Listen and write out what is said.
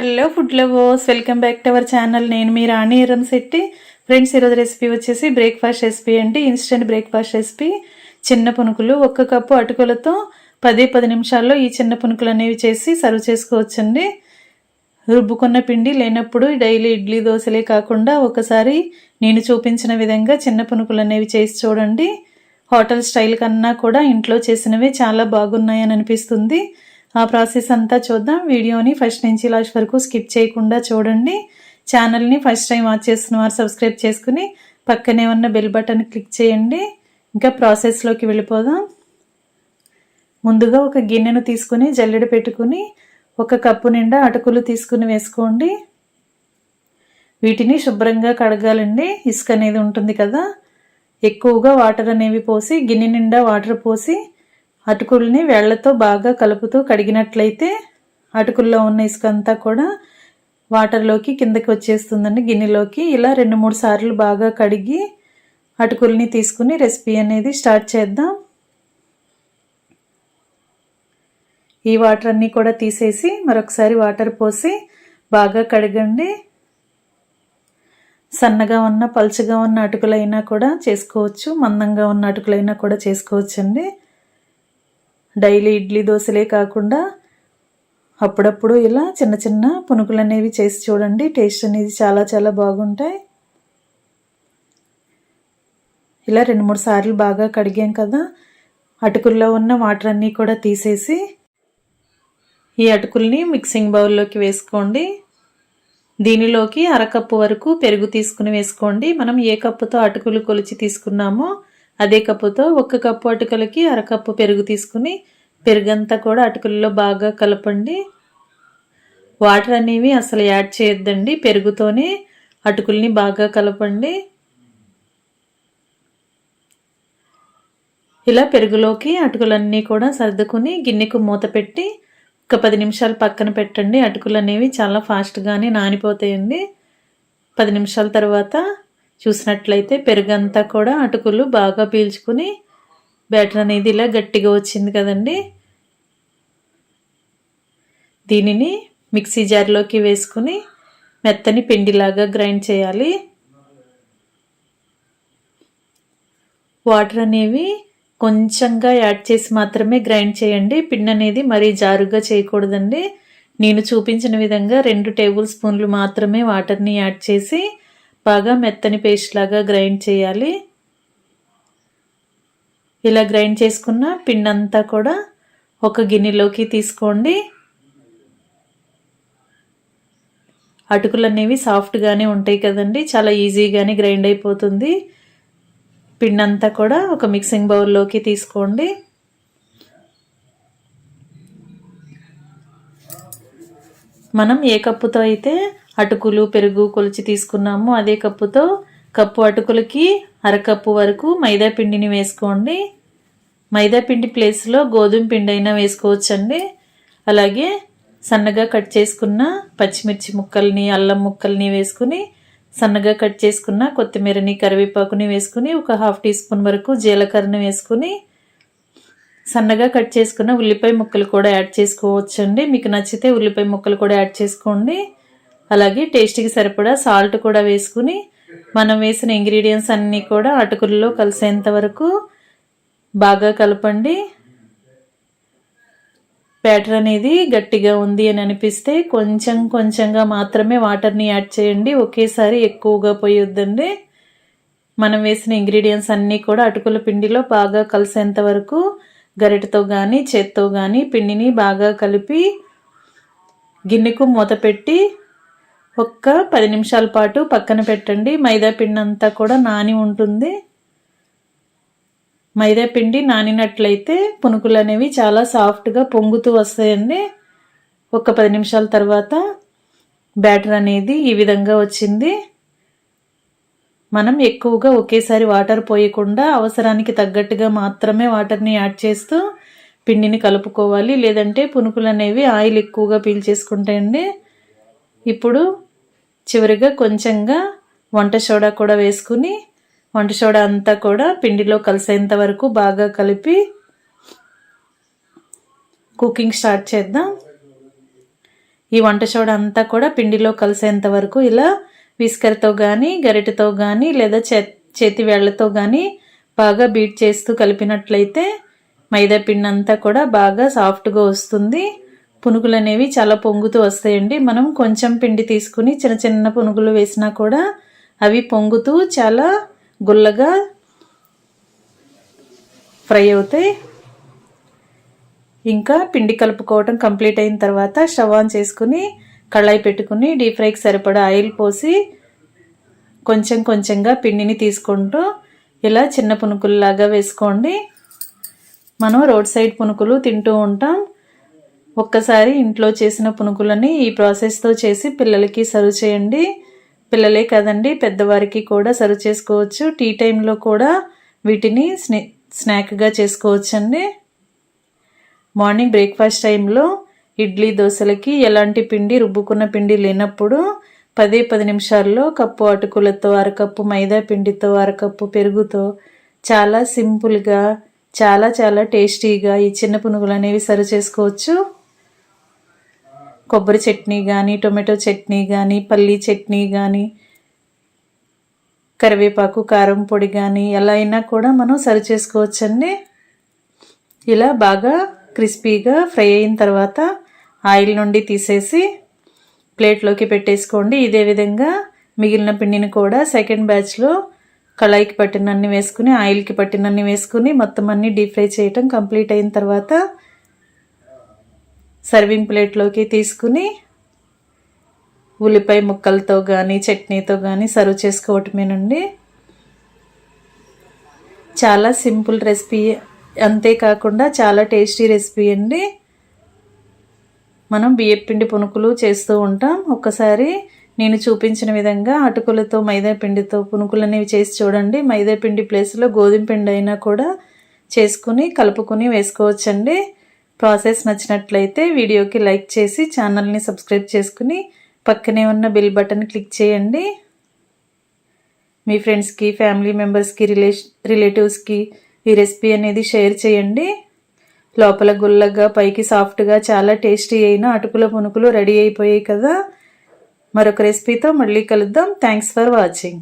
Hello food lovers welcome back to our channel నేను మీ Rani Eram Shetty. Friends ఈరోజు రెసిపీ వచ్చేసి బ్రేక్ఫాస్ట్ రెసిపీ అండి. ఇన్స్టెంట్ బ్రేక్ఫాస్ట్ రెసిపీ చిన్న పునుకులు ఒక్క కప్పు అటుకులతో పది పది నిమిషాల్లో ఈ చిన్న పునుకులు అనేవి చేసి సర్వ్ చేసుకోవచ్చండి. రుబ్బుకున్న పిండి లేనప్పుడు డైలీ ఇడ్లీ దోశలే కాకుండా ఒకసారి నేను చూపించిన విధంగా చిన్న పునుకులు అనేవి చేసి చూడండి. హోటల్ స్టైల్ కన్నా కూడా ఇంట్లో చేసినవి చాలా బాగున్నాయని అనిపిస్తుంది. ఆ ప్రాసెస్ అంతా చూద్దాం. వీడియోని ఫస్ట్ నుంచి లాస్ట్ వరకు స్కిప్ చేయకుండా చూడండి. ఛానల్ని ఫస్ట్ టైం వాచ్ చేస్తున్న వారు సబ్స్క్రైబ్ చేసుకుని పక్కనే ఉన్న బెల్ బటన్ క్లిక్ చేయండి. ఇంకా ప్రాసెస్లోకి వెళ్ళిపోదాం. ముందుగా ఒక గిన్నెను తీసుకుని జల్లెడ పెట్టుకుని ఒక కప్పు నిండా అటుకులు తీసుకుని వేసుకోండి. వీటిని శుభ్రంగా కడగాలండి. ఇసుక అనేది ఉంటుంది కదా. ఎక్కువగా వాటర్ అనేవి పోసి గిన్నె నిండా వాటర్ పోసి అటుకుల్ని వేళ్ళతో బాగా కలుపుతూ కడిగినట్లయితే అటుకుల్లో ఉన్న ఇసుక అంతా కూడా వాటర్లోకి కిందకి వచ్చేస్తుందండి. గిన్నెలోకి ఇలా రెండు మూడు సార్లు బాగా కడిగి అటుకుల్ని తీసుకుని రెసిపీ అనేది స్టార్ట్ చేద్దాం. ఈ వాటర్ అన్నీ కూడా తీసేసి మరొకసారి వాటర్ పోసి బాగా కడగండి. సన్నగా ఉన్న పలుచగా ఉన్న అటుకులైనా కూడా చేసుకోవచ్చు మందంగా ఉన్న అటుకులైనా కూడా చేసుకోవచ్చండి. డైలీ ఇడ్లీ దోశలే కాకుండా అప్పుడప్పుడు ఇలా చిన్న చిన్న పునుకులు అనేవి చేసి చూడండి. టేస్ట్ అనేది చాలా చాలా బాగుంటాయి. ఇలా రెండు మూడు సార్లు బాగా కడిగాం కదా. అటుకుల్లో ఉన్న వాటర్ అన్నీ కూడా తీసేసి ఈ అటుకుల్ని మిక్సింగ్ బౌల్లోకి వేసుకోండి. దీనిలోకి అరకప్పు వరకు పెరుగు తీసుకుని వేసుకోండి. మనం ఏ కప్పుతో అటుకులు కొలిచి తీసుకున్నామో అదే కప్పుతో ఒక కప్పు అటుకులకి అరకప్పు పెరుగు తీసుకుని పెరుగంతా కూడా అటుకుల్లో బాగా కలపండి. వాటర్ అనేవి అసలు యాడ్ చేయొద్దండి. పెరుగుతోనే అటుకుల్ని బాగా కలపండి. ఇలా పెరుగులోకి అటుకులన్నీ కూడా సర్దుకుని గిన్నెకు మూత పెట్టి ఒక పది నిమిషాలు పక్కన పెట్టండి. అటుకులు అనేవి చాలా ఫాస్ట్గానే నానిపోతాయండి. పది నిమిషాల తర్వాత చూసినట్లయితే పెరుగంతా కూడా అటుకులు బాగా పీల్చుకుని బ్యాటర్ అనేది ఇలా గట్టిగా వచ్చింది కదండి. దీనిని మిక్సీ జార్లోకి వేసుకుని మెత్తని పిండిలాగా గ్రైండ్ చేయాలి. వాటర్ అనేవి కొంచెంగా యాడ్ చేసి మాత్రమే గ్రైండ్ చేయండి. పిండి అనేది మరీ జారుగా చేయకూడదండి. నేను చూపించిన విధంగా రెండు టేబుల్ స్పూన్లు మాత్రమే వాటర్ని యాడ్ చేసి బాగా మెత్తని పేస్ట్ లాగా గ్రైండ్ చేయాలి. ఇలా గ్రైండ్ చేసుకున్న పిండంతా కూడా ఒక గిన్నెలోకి తీసుకోండి. అటుకులు అనేవి సాఫ్ట్గానే ఉంటాయి కదండి చాలా ఈజీగానే గ్రైండ్ అయిపోతుంది. పిండంతా అంతా కూడా ఒక మిక్సింగ్ బౌల్లోకి తీసుకోండి. మనం ఏ కప్పుతో అయితే అటుకులు పెరుగు కొలిచి తీసుకున్నాము. అదే కప్పుతో కప్పు అటుకులకి అరకప్పు వరకు మైదా పిండిని వేసుకోండి. మైదా పిండి ప్లేస్లో గోధుమ పిండి అయినా వేసుకోవచ్చండి. అలాగే సన్నగా కట్ చేసుకున్న పచ్చిమిర్చి ముక్కల్ని అల్లం ముక్కల్ని వేసుకుని సన్నగా కట్ చేసుకున్న కొత్తిమీరని కరివేపాకుని వేసుకుని ఒక హాఫ్ టీ స్పూన్ వరకు జీలకర్రని వేసుకుని సన్నగా కట్ చేసుకున్న ఉల్లిపాయ ముక్కలు కూడా యాడ్ చేసుకోవచ్చండి. మీకు నచ్చితే ఉల్లిపాయ ముక్కలు కూడా యాడ్ చేసుకోండి. అలాగే టేస్ట్కి సరిపడా సాల్ట్ కూడా వేసుకుని మనం వేసిన ఇంగ్రీడియంట్స్ అన్నీ కూడా అటుకుల్లో కలిసేంత వరకు బాగా కలపండి. బ్యాటర్ అనేది గట్టిగా ఉంది అని అనిపిస్తే కొంచెం కొంచెంగా మాత్రమే వాటర్ని యాడ్ చేయండి. ఒకేసారి ఎక్కువగా పోయొద్దండి. మనం వేసిన ఇంగ్రీడియంట్స్ అన్నీ కూడా అటుకుల పిండిలో బాగా కలిసేంత వరకు గరిటతో కానీ చేత్తో కానీ పిండిని బాగా కలిపి గిన్నెకు మూత పెట్టి ఒక్క పది నిమిషాల పాటు పక్కన పెట్టండి. మైదా పిండి అంతా కూడా నాని ఉంటుంది. మైదా పిండి నానినట్లయితే పునుకులు అనేవి చాలా సాఫ్ట్గా పొంగుతూ వస్తాయండి. ఒక పది నిమిషాల తర్వాత బ్యాటర్ అనేది ఈ విధంగా వచ్చింది. మనం ఎక్కువగా ఒకేసారి వాటర్ పోయకుండా అవసరానికి తగ్గట్టుగా మాత్రమే వాటర్ని యాడ్ చేస్తూ పిండిని కలుపుకోవాలి. లేదంటే పునుకులు అనేవి ఆయిల్ ఎక్కువగా పీల్చేసుకుంటాయండి ఇప్పుడు చివరిగా కొంచెంగా వంట సోడా కూడా వేసుకుని వంట సోడా అంతా కూడా పిండిలో కలిసేంత వరకు బాగా కలిపి కుకింగ్ స్టార్ట్ చేద్దాం. ఈ వంట సోడా అంతా కూడా పిండిలో కలిసేంత వరకు ఇలా విస్కర్తో కానీ గరిటెతో కానీ లేదా చే చేతి వేళ్ళతో కానీ బాగా బీట్ చేస్తూ కలిపినట్లయితే మైదా పిండి అంతా కూడా బాగా సాఫ్ట్గా వస్తుంది. పునుగులు అనేవి చాలా పొంగుతూ వస్తాయండి. మనం కొంచెం పిండి తీసుకుని చిన్న చిన్న పునుగులు వేసినా కూడా అవి పొంగుతూ చాలా గుల్లగా ఫ్రై అవుతాయి. ఇంకా పిండి కలుపుకోవటం కంప్లీట్ అయిన తర్వాత స్టవ్ ఆన్ చేసుకుని కళాయి పెట్టుకుని డీప్ ఫ్రైకి సరిపడా ఆయిల్ పోసి కొంచెం కొంచెంగా పిండిని తీసుకుంటూ ఇలా చిన్న పునుకుల్లాగా వేసుకోండి. మనం రోడ్ సైడ్ పునుకులు తింటూ ఉంటాం. ఒక్కసారి ఇంట్లో చేసిన పునుకులని ఈ ప్రాసెస్తో చేసి పిల్లలకి సర్వ్ చేయండి. పిల్లలే కదండి పెద్దవారికి కూడా సర్వ్ చేసుకోవచ్చు. టీ టైంలో కూడా వీటిని స్నే స్నాక్గా చేసుకోవచ్చండి. మార్నింగ్ బ్రేక్ఫాస్ట్ టైంలో ఇడ్లీ దోశలకి ఎలాంటి పిండి రుబ్బుకున్న పిండి లేనప్పుడు పదే పది నిమిషాల్లో కప్పు అటుకులతో అరకప్పు మైదా పిండితో అరకప్పు పెరుగుతో చాలా సింపుల్గా చాలా చాలా టేస్టీగా ఈ చిన్న పునుగులు అనేవి సర్వ్ చేసుకోవచ్చు. కొబ్బరి చట్నీ కానీ టొమాటో చట్నీ కానీ పల్లీ చట్నీ కానీ కరివేపాకు కారం పొడి కానీ ఎలా అయినా కూడా మనం సర్వ్ చేసుకోవచ్చండి. ఇలా బాగా క్రిస్పీగా ఫ్రై అయిన తర్వాత ఆయిల్ నుండి తీసేసి ప్లేట్లోకి పెట్టేసుకోండి. ఇదే విధంగా మిగిలిన పిండిని కూడా సెకండ్ బ్యాచ్లో కళాయికి పట్టినన్ని వేసుకుని ఆయిల్కి పట్టినన్ని వేసుకుని మొత్తం అన్ని డీప్ ఫ్రై చేయటం కంప్లీట్ అయిన తర్వాత సర్వింగ్ ప్లేట్లోకి తీసుకుని ఉల్లిపాయ ముక్కలతో కానీ చట్నీతో కానీ సర్వ్ చేసుకోవటమేనండి చాలా సింపుల్ రెసిపీ అంతేకాకుండా చాలా టేస్టీ రెసిపీ అండి. మనం బియ్యపిండి పునుకులు చేస్తూ ఉంటాం. ఒక్కసారి నేను చూపించిన విధంగా అటుకులతో మైదా పిండితో పునుకులు అనేవి చేసి చూడండి. మైదా పిండి ప్లేస్లో గోధుమ పిండి అయినా కూడా చేసుకుని కలుపుకొని వేసుకోవచ్చండి. ప్రాసెస్ నచ్చినట్లయితే వీడియోకి లైక్ చేసి ఛానల్ని సబ్స్క్రైబ్ చేసుకుని పక్కనే ఉన్న బెల్ బటన్ క్లిక్ చేయండి. మీ ఫ్రెండ్స్కి ఫ్యామిలీ మెంబర్స్కి రిలేషన్ రిలేటివ్స్కి ఈ రెసిపీ అనేది షేర్ చేయండి. లోపల గుల్లగా పైకి సాఫ్ట్గా చాలా టేస్టీ అయిన అటుకుల పునుకులు రెడీ అయిపోయాయి కదా. మరొక రెసిపీతో మళ్ళీ కలుద్దాం. Thanks for watching